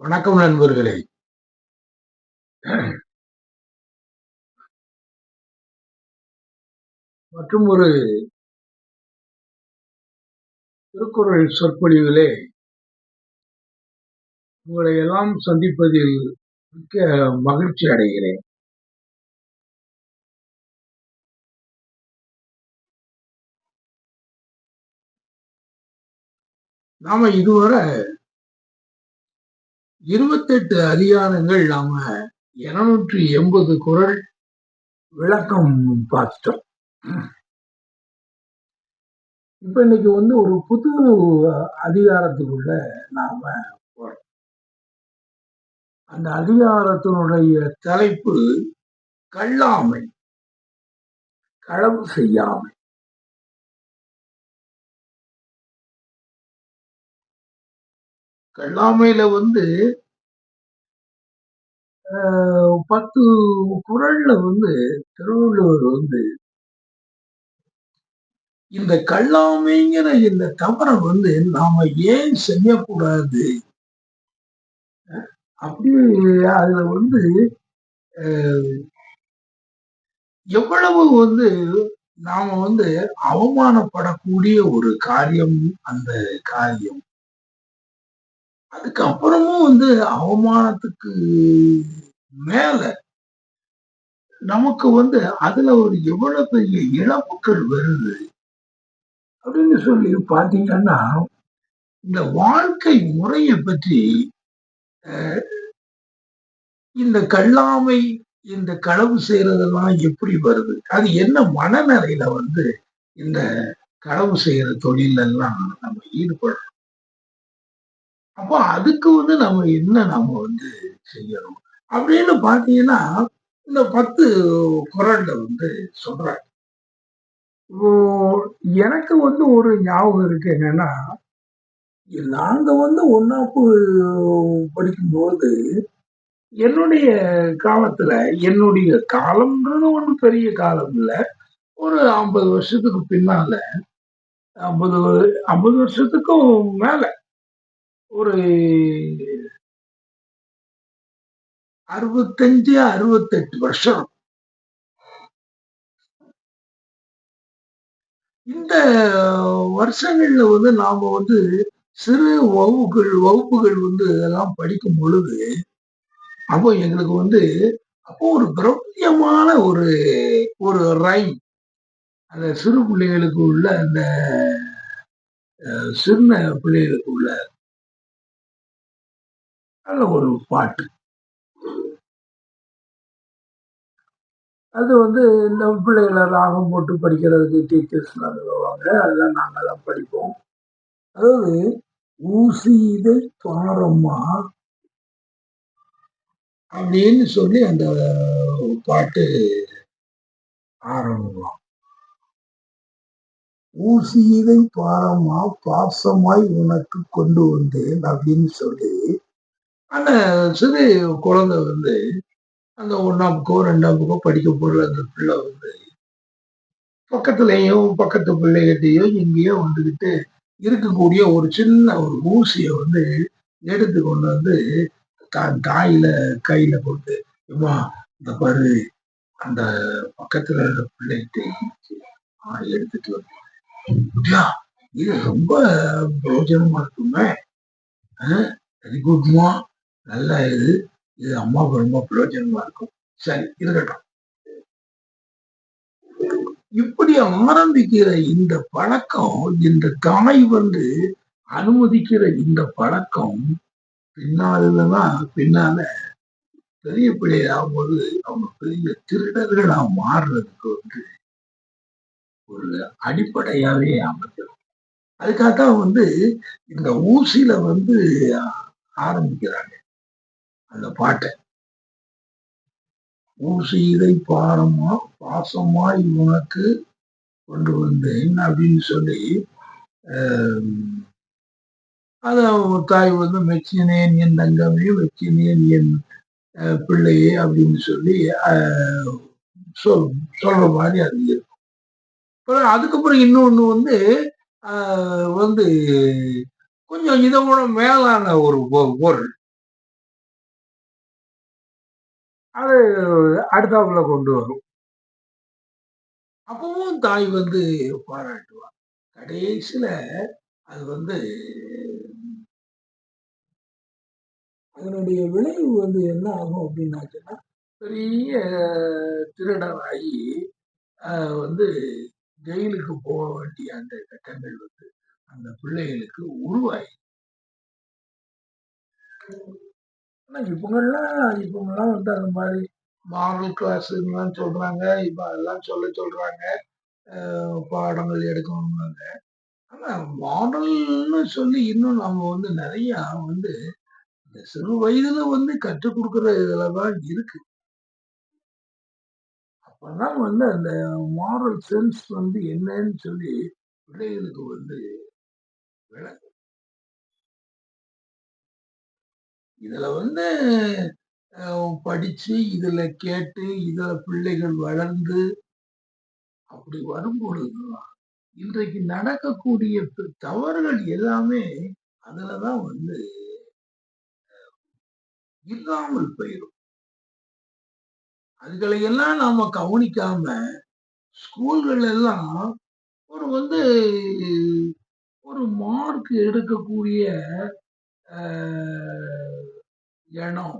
வணக்கம் நண்பர்களே. மற்றும் ஒரு திருக்குறள் சொற்பொழிவிலே உங்களை எல்லாம் சந்திப்பதில் மிக்க மகிழ்ச்சி அடைகிறேன். நாம இதுவரை இருபத்தெட்டு அதிகாரங்கள் நாம இருநூற்றி எண்பது குரல் விளக்கம் பார்த்துட்டோம். இப்ப இன்னைக்கு வந்து ஒரு புது அதிகாரத்துக்குள்ள நாம போறோம். அந்த அதிகாரத்தினுடைய தலைப்பு கல்லாமை களவு செய்யாமை. கல்லாமையில வந்து பத்து குரல்ல வந்து திருவள்ளுவர் வந்து இந்த கல்லாமைங்கிற இந்த தவறை வந்து நாம ஏன் செய்யக்கூடாது? அப்படி அதுல வந்து எவ்வளவு வந்து நாம வந்து அவமானப்படக்கூடிய ஒரு காரியம் அந்த காரியம். அதுக்கப்புறமும் வந்து அவமானத்துக்கு மேல நமக்கு வந்து அதுல ஒரு எவ்வளவு பெரிய இழப்புகள் வருது அப்படின்னு சொல்லி பாத்தீங்கன்னா இந்த வாழ்க்கை முறையை பற்றி இந்த கல்லாமை இந்த களவு செய்யறதெல்லாம் எப்படி வருது? அது என்ன மனநிலையில வந்து இந்த களவு செய்யற தொழில் எல்லாம் நம்ம ஈடுபடுறோம் அப்போ அதுக்கு வந்து நம்ம என்ன நாம வந்து செய்யணும்? அப்படின்னு பாத்தீங்கன்னா இந்த பத்து குரல்ல வந்து சொல்றாங்க எனக்கு வந்து ஒரு ஞாபகம் இருக்கு என்னன்னா நாங்க வந்து ஒன்னாப்பு படிக்கும்போது என்னுடைய காலத்துல என்னுடைய காலம்ன்றது ஒன்றும் பெரிய காலம் இல்லை. ஒரு ஐம்பது வருஷத்துக்கு பின்னால ஐம்பது ஐம்பது வருஷத்துக்கும் மேல. ஒரு அறுபத்தஞ்சு அறுபத்தெட்டு வருஷம். இந்த வருஷங்கள்ல வந்து நாம வந்து சிறு வகுப்புகள் வகுப்புகள் வந்து இதெல்லாம் படிக்கும் பொழுது அப்போ எங்களுக்கு வந்து அப்போ ஒரு பிரபல்யமான ஒரு ஒரு ரைம் அந்த சிறு பிள்ளைகளுக்கு உள்ள அந்த சின்ன பிள்ளைகளுக்கு உள்ள நல்ல ஒரு பாட்டு. அது வந்து இந்த பிள்ளைகளை ராகம் போட்டு படிக்கிறதுக்கு டீச்சர்ஸ் வருவாங்க அதெல்லாம் நாங்கெல்லாம் படிப்போம். அதாவது ஊசி இதை பாரம்மா அப்படின்னு சொல்லி அந்த பாட்டு ஆரம்பம். ஊசிதை பாரமா பாசமாய் உனக்கு கொண்டு வந்தேன் அப்படின்னு சொல்லி அந்த சிறு குழந்தை வந்து அந்த ஒன்னாம் புக்கோ ரெண்டாம் புக்கோ படிக்க போற அந்த பிள்ளை வந்து பக்கத்துலயும் பக்கத்து பிள்ளைகிட்டையோ எங்கேயோ வந்துக்கிட்டு இருக்கக்கூடிய ஒரு சின்ன ஒரு ஊசியை வந்து எடுத்து கொண்டு வந்து தான் தாயில கையில கொண்டு இம்மா இந்த பாரு அந்த பக்கத்துல இருக்க பிள்ளைகிட்ட எடுத்துட்டு வந்து இது ரொம்ப பிரயோஜனமா இருக்குமே? வெரி குட்மா நல்ல இது இது அம்மாவுக்கு ரொம்ப பிரயோஜனமா இருக்கும். சரி இருக்கட்டும். இப்படி ஆரம்பிக்கிற இந்த பழக்கம் இந்த தாய் வந்து அனுமதிக்கிற இந்த பழக்கம் பின்னாலதான் பின்னால பெரிய பிள்ளை ஆகும்போது அவங்க பெரிய திருடர்களா மாறுறதுக்கு வந்து ஒரு அடிப்படையாவே அமைக்கிறோம் அதுக்காகத்தான் வந்து இந்த ஊசியில வந்து ஆரம்பிக்கிறாங்க. அந்த பாட்டை. ஊசியிலை பாரமா பாசமாய் உனக்கு கொண்டு வந்தேன் அப்படின்னு சொல்லி அதை தாய் வந்து மெச்சினேன் என் தங்கமே மெச்சினேன் என் பிள்ளையே அப்படின்னு சொல்லி சொல் சொல்ற மாதிரி அது இருக்கும். அதுக்கப்புறம் இன்னொன்று வந்து வந்து கொஞ்சம் இதை விட மேலான ஒரு பொருள் அது அடுத்தாப்புல கொண்டு வரும். அப்பவும் தாய் வந்து பாராட்டுவா கடைசியில அது வந்து அதனுடைய விளைவு வந்து என்ன ஆகும் அப்படின்னாச்சுன்னா பெரிய திருடராகி வந்து ஜெயிலுக்கு போக வேண்டிய அந்த கட்டங்கள் வந்து அந்த பிள்ளைகளுக்கு உருவாயி இவங்கெல்லாம் இவங்கெல்லாம் வந்து அந்த மாதிரி மாரல் கிளாஸ்லாம் சொல்றாங்க. இப்போ அதெல்லாம் சொல்ல சொல்றாங்க. பாடங்கள் எடுக்கணும்னாங்க. ஆனால் மாடல்னு சொல்லி இன்னும் நம்ம வந்து நிறையா வந்து இந்த சிறு வயதில் வந்து கற்றுக் கொடுக்குற இதில் தான் இருக்கு. அப்பதான் வந்து அந்த மாரல் சென்ஸ் வந்து என்னன்னு சொல்லி பிள்ளைகளுக்கு வந்து விளக்கும் இதுல வந்து படிச்சு இதுல கேட்டு இதுல பிள்ளைகள் வளர்ந்து அப்படி வரும்பொழுது இன்றைக்கு நடக்கக்கூடிய தவறுகள் எல்லாமே அதுலதான் வந்து இல்லாமல் போயிடும் அதுகளையெல்லாம் நாம கவனிக்காம ஸ்கூல்கள் எல்லாம் ஒரு வந்து ஒரு மார்க் எடுக்கக்கூடிய இனம்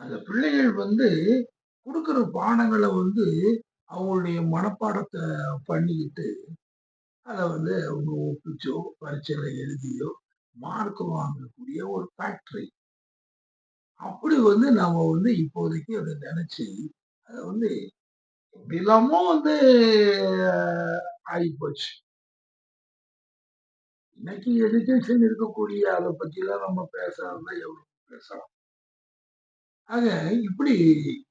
அந்த பிள்ளைகள் வந்து கொடுக்குற பாடங்களை வந்து அவங்களுடைய மனப்பாடத்தை பண்ணிக்கிட்டு அதை வந்து அவங்க ஒப்பிச்சோ பரீட்சையில எழுதியோ மார்க் வாங்கக்கூடிய ஒரு ஃபேக்டரி அப்படி வந்து நாம வந்து இப்போதைக்கு அதை நினைச்சு அதை வந்து எப்படி இல்லாமோ வந்து ஆகிப்போச்சு. இன்னைக்கு எஜுகேஷன் இருக்கக்கூடிய அதை பற்றிலாம் நம்ம பேசுறதுனா எவ்வளவு பேசலாம்? ஆக இப்படி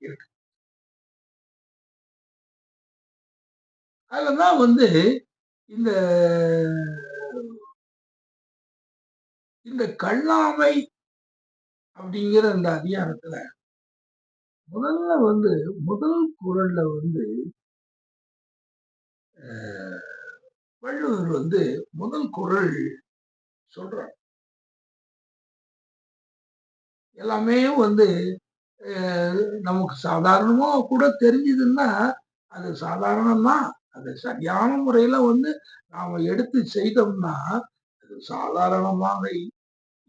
இருக்கு. அதுதான் வந்து இந்த இந்த கல்லாமை அப்படிங்கிற அந்த அதிகாரத்துல முதல்ல வந்து முதல் குரல்ல வந்து வள்ளுவர் வந்து முதல் குரல் சொல்றார். எல்லாமே வந்து நமக்கு சாதாரணமா கூட தெரிஞ்சதுன்னா அது சாதாரணம்தான் அது சரியான முறையில வந்து நாம எடுத்து செய்தோம்னா அது சாதாரணமாக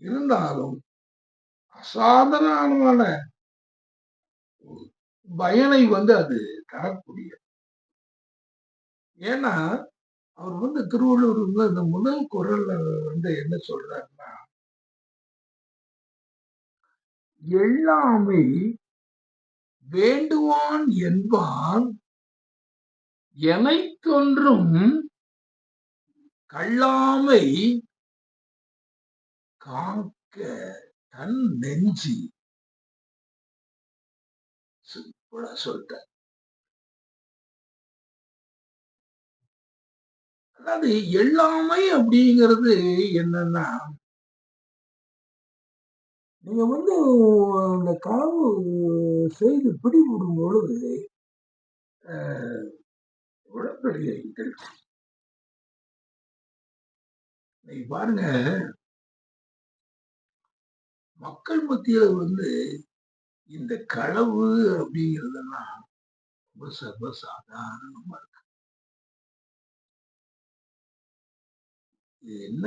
இருந்தாலும் அசாதாரணமான பயனை வந்து அது தரக்கூடிய ஏன்னா அவர் வந்து திருவள்ளுவர் வந்து இந்த முதல் குரல்ல வந்து என்ன சொல்றாருன்னா எல்லாமை வேண்டுவான் என்பான் எனை தொன்றும் கல்லாமை காக்க தன் நெஞ்சி. சொல்லிட்ட அதாவது எல்லாமே அப்படிங்கிறது என்னன்னா நீங்க வந்து அந்த களவு செய்து பிடிபடும் பொழுது உடம்பெரிய நீங்க பாருங்க. மக்கள் மத்தியில வந்து இந்த களவு அப்படிங்கிறதெல்லாம் ரொம்ப சர்வசாதாரணமா இருக்கு. என்ன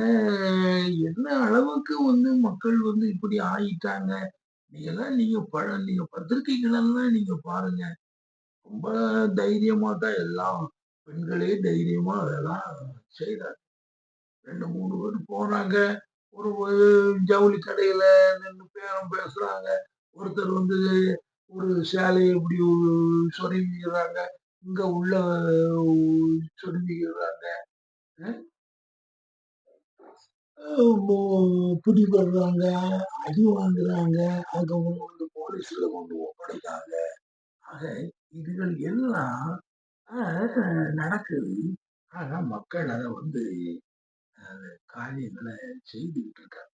என்ன அளவுக்கு வந்து மக்கள் வந்து இப்படி ஆயிட்டாங்க? நீங்கெல்லாம் நீங்க பழ நீங்க பத்திரிகைகளெல்லாம் நீங்க பாருங்க. ரொம்ப தைரியமா தான் எல்லாம் பெண்களே தைரியமா அதெல்லாம் செய்யறாங்க ரெண்டு மூணு பேர் போறாங்க. ஒரு ஜவுளி கடையில நின்று பேரம் பேசுறாங்க. ஒருத்தர் வந்து ஒரு சேலையை இப்படி சொருவிக்கிறாங்க இங்க உள்ள சொருவிக்கிறாங்க பிடிபடுறாங்க அடி வாங்குறாங்க அதுக்கப்புறம் வந்து போலீஸில் கொண்டு ஒப்படைக்காங்க ஆக இதுகள் எல்லாம் நடக்குது. ஆனால் மக்கள் அதை வந்து காரியங்களை செய்துக்கிட்டு இருக்காங்க.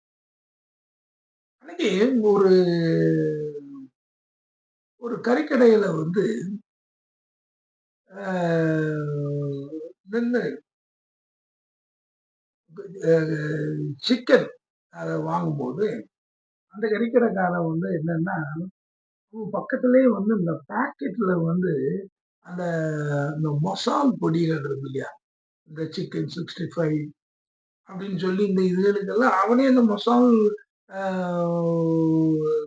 அன்னைக்கு ஒரு ஒரு கறிக்கடையில் வந்து நின்று சிக்கன் அதை வாங்கும்போது அந்த கறிக்கடைக்காரன் வந்து என்னன்னா பக்கத்துலேயே வந்து இந்த பாக்கெட்டில் வந்து அந்த இந்த மசால் பொடிகள் இருக்கு இல்லையா? இந்த சிக்கன் 65 அப்படின்னு சொல்லி இந்த இதுகளுக்கெல்லாம் அவனே இந்த மசால்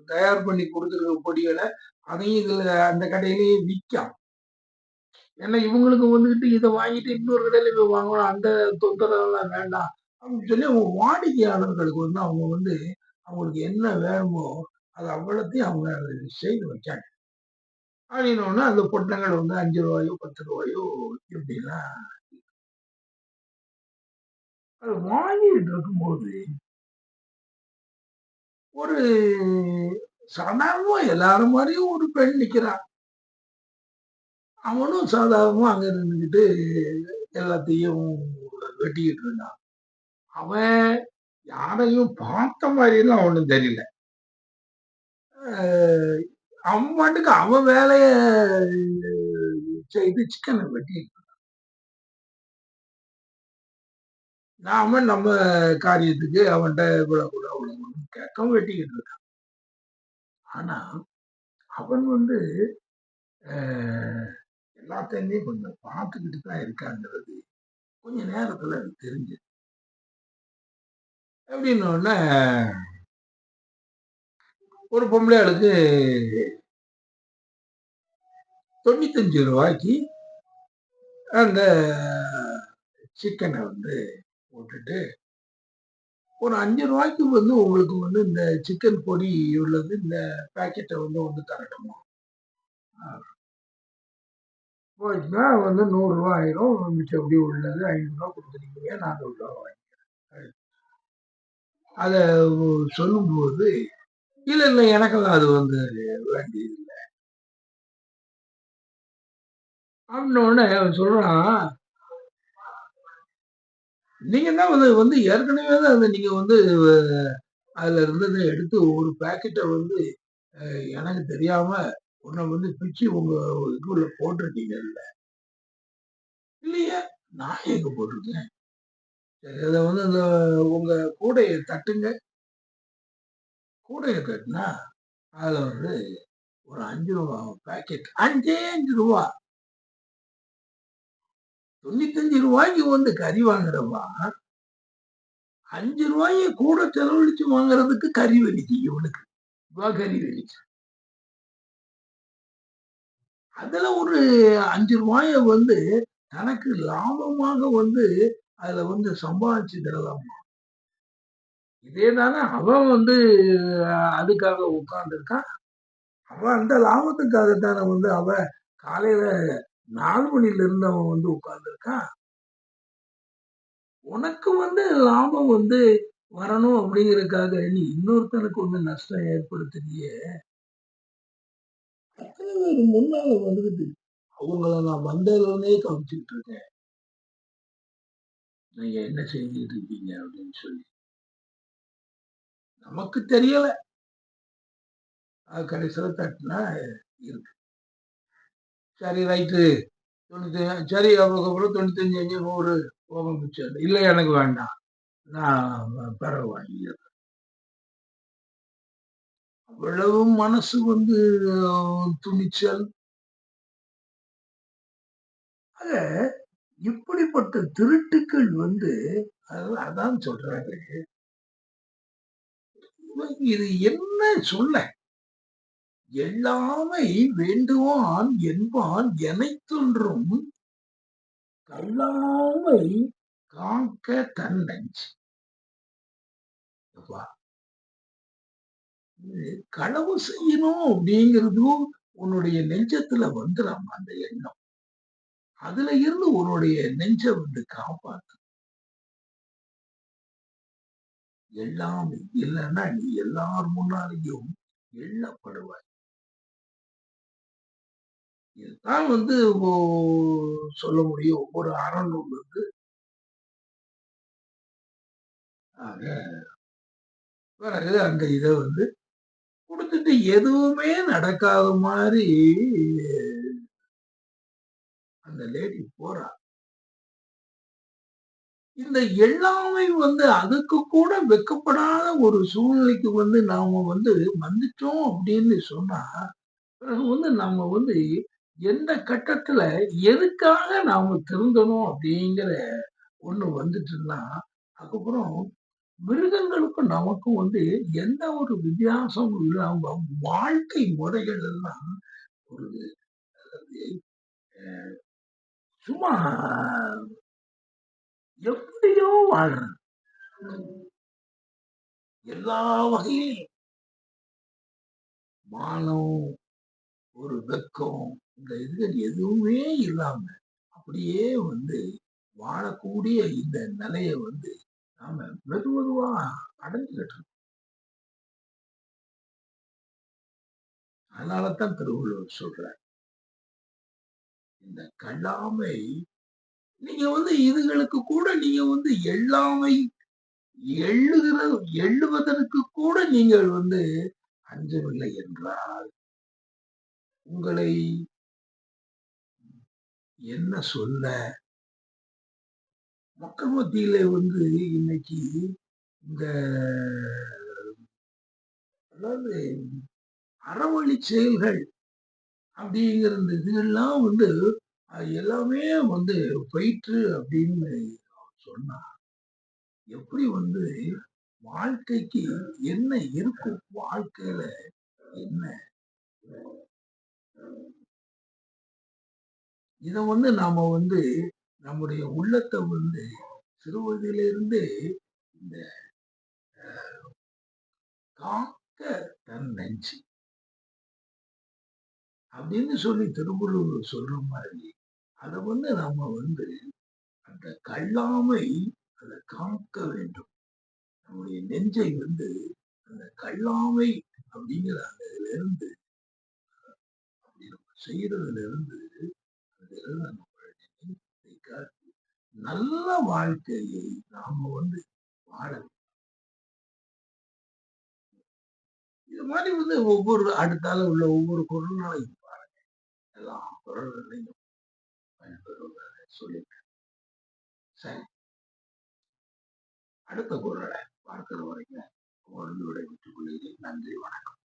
தயார் பண்ணி கொடுத்துருக்க பொடிகளை அதையும் இதில் அந்த கடையிலேயே விற்கான் ஏன்னா இவங்களுக்கு வந்துகிட்டு இதை வாங்கிட்டு இன்னொரு கடையில போய் வாங்கணும். அந்த தொந்தரவெல்லாம் வேண்டாம். அப்படின்னு சொல்லி அவங்க வாடிக்கையாளர்களுக்கு வந்து அவங்க வந்து அவங்களுக்கு என்ன வேணுமோ, அது அவ்வளோத்தையும் அவங்க செய்து வைக்காங்க. அப்படின்னோன அந்த பொட்டங்கள் வந்து அஞ்சு ரூபாயோ பத்து ரூபாயோ இப்படிலாம் அது வாங்கிட்டு இருக்கும்போது ஒரு சாதாரணமா எல்லாரும் மாதிரியும் ஒரு பெண் நிற்கிறான் அவனும் சாதாரணமா அங்க நின்றுக்கிட்டு எல்லாத்தையும் வெட்டிக்கிட்டு இருந்தான். அவன் யாரையும் பார்த்த மாதிரிலாம் ஒண்ணும் தெரியல. அ அவன் பாட்டுக்கு அவன் வேலைய செய்து சிக்கனை வெட்டிட்டு இருந்தான். நாம நம்ம காரியத்துக்கு அவன்கிட்ட இவ்வளவு கூட அவ்வளவு கேட்க வெட்டிக்கிட்டு இருக்கான். ஆனா, அவன் வந்து ஆஹ் எல்லாத்தையுமே கொஞ்சம் பார்த்துக்கிட்டு தான் இருக்காங்கிறது கொஞ்ச நேரத்துல எனக்கு தெரிஞ்சு எப்படின்னோன ஒரு பொம்பளை ஆளுக்கு ரூ. 95 அந்த சிக்கனை வந்து போட்டுட்டு, ஒரு அஞ்சு ரூபாய்க்கு வந்து உங்களுக்கு வந்து இந்த சிக்கன் பொடி உள்ளது இந்த பேக்கெட்டை வந்து ஒன்று தரட்டுமா? போயிடுச்சுன்னா வந்து நூறுரூவா ஆயிரும். மிச்சபடி உள்ளது ஐநூறுரூவா கொடுத்துருக்கீங்க நானூறுரூவா வாங்கிக்கிறேன். அதை சொல்லும்போது, இல்லை இல்லை எனக்கெல்லாம் அது வந்து வேண்டியதில்லை அப்படின்னோனே அவன் சொல்றான் நீங்க தான் வந்து வந்து ஏற்கனவே தான் அத நீங்க வந்து அதுல இருந்தத எடுத்து ஒரு பேக்கெட்டை வந்து எனக்கு தெரியாம உன்ன வந்து பிச்சு உங்க இதுக்குள்ள போட்டிருக்கீங்கல்ல. இல்லையா நான் எங்க போட்டிருக்கேன்? இதை வந்து அந்த உங்க கூடைய தட்டுங்க. கூடைய கட்டினா அதுல வந்து ஒரு ரூ. 5 பாக்கெட். ரூ. 5 ரூ. 95 வந்து கறி வாங்குறவா அஞ்சு ரூபாயை கூட செலவழிச்சு வாங்குறதுக்கு கறி வலிக்கு இவனுக்கு. ரூபா கறி வலிக்கு. அதுல ஒரு அஞ்சு ரூபாய வந்து தனக்கு லாபமாக வந்து அதுல வந்து சம்பாதிச்சுக்கிறதாமா. இதே தானே அவன் வந்து அதுக்காக உட்கார்ந்துருக்கான் அவன் அந்த லாபத்துக்காக தானே வந்து அவன் காலையில நாலு மணில இருந்து அவன் வந்து உட்கார்ந்துருக்கான் உனக்கு வந்து லாபம் வந்து வரணும் அப்படிங்கிறதுக்காக நீ இன்னொருத்தனுக்கு வந்து நஷ்டம் ஏற்படுத்துறியே! அத்தன முன்னால வந்துகிட்டு, அவங்கள நான் வந்ததுலருந்தே கவனிச்சுக்கிட்டு இருக்கேன். நீங்க என்ன செஞ்சுட்டு இருக்கீங்க அப்படின்னு சொல்லி. நமக்கு தெரியல. அது கடைசியில தட்டுனா இருக்கு. சரி ரைட்டு. 95 சரி அதுக்கப்புறம் 95 100 போக மிச்சம். இல்லை எனக்கு வேண்டாம். நான் பிறகு வாங்கிடுறேன் அவ்வளவு மனசு வந்து துணிச்சல். ஆக இப்படிப்பட்ட திருட்டுக்கள் வந்து அதான் சொல்றாரு. இது என்ன சொல்ல? எல்லாமே வேண்டுவான் என்பான் எனைத்தொன்றும் கல்லாமை காக்க தன் நெஞ்சு. அப்பா! களவு செய்யணும் அப்படிங்கிறதும் உன்னுடைய நெஞ்சத்துல வந்துடும் அந்த எண்ணம். அதுல இருந்து உன்னுடைய நெஞ்ச வந்து காப்பாத்து. எல்லாமே இல்லைன்னா நீ எல்லார் முன்னாலேயும் எண்ணப்படுவாய். இதுதான் வந்து ஓ சொல்ல முடியும். ஒவ்வொரு அறநூல் வந்து ஆக பிறகு அந்த இதை வந்து கொடுத்துட்டு எதுவுமே நடக்காத மாதிரி அந்த லேடி போறா. இந்த எல்லாமே வந்து அதுக்கு கூட வெக்கப்படாத ஒரு சூழ்நிலைக்கு வந்து நாம வந்து வந்துட்டோம் அப்படின்னு சொன்னா, பிறகு வந்து நம்ம வந்து எந்த கட்டத்துல எதுக்காக நாம திருந்தணும் அப்படிங்கிற ஒண்ணு வந்துட்டுன்னா அதுக்கப்புறம் மிருகங்களுக்கும் நமக்கும் வந்து எந்த ஒரு வித்தியாசமும் இல்லாம வாழ்க்கை முறைகள் எல்லாம் ஒரு சும்மா எப்படியோ வாழ்றது எல்லா வகையிலும் மானம் ஒரு வெக்கம் இந்த இதுகள் எதுவுமே இல்லாம அப்படியே வந்து வாழக்கூடிய இந்த நிலைய வந்து நாம மெது மெதுவா அடைஞ்சுக்கிட்டு இருக்கோம் அதனாலதான் திருவள்ளுவர் சொல்ற இந்த கல்லாமை நீங்க வந்து இதுகளுக்கு கூட நீங்க வந்து எல்லாமை எள்ளுகிற எள்ளுவதற்கு கூட நீங்கள் வந்து அஞ்சவில்லை என்றால் உங்களை என்ன சொல்ல மக்கள் மத்தியில வந்து இன்னைக்கு இந்த அதாவது அறவழி செயல்கள் அப்படிங்கிற இந்த இதுகள்லாம் வந்து எல்லாமே வந்து போயிற்று அப்படின்னு சொன்னா எப்படி வந்து வாழ்க்கைக்கு என்ன இருக்கும்? வாழ்க்கையில என்ன? இத வந்து நாம வந்து நம்முடைய உள்ளத்தை வந்து சிறுவயதிலிருந்து இந்த காக்க தன் நெஞ்சு. அப்படின்னு சொல்லி திருவள்ளுவர் சொல்ற மாதிரி அதை வந்து நாம வந்து அந்த கல்லாமை அதை காக்க வேண்டும். நம்முடைய நெஞ்சை வந்து அந்த கல்லாமை அப்படிங்கிற அந்த இதுல இருந்து அப்படி நம்ம செய்யறதுல இருந்து நம்ம நல்ல வாழ்க்கையை நாம வந்து வாழ இது மாதிரி வந்து ஒவ்வொரு அடுத்தால உள்ள ஒவ்வொரு குரல்களையும் பாருங்க. எல்லா குரல்களையும் பயன்பெறுவதை சொல்லிட்டேன் சரி. அடுத்த குரலை பார்க்கிற வரைக்கும் குரல் விட்டுக் கொள்கிறேன். நன்றி வணக்கம்.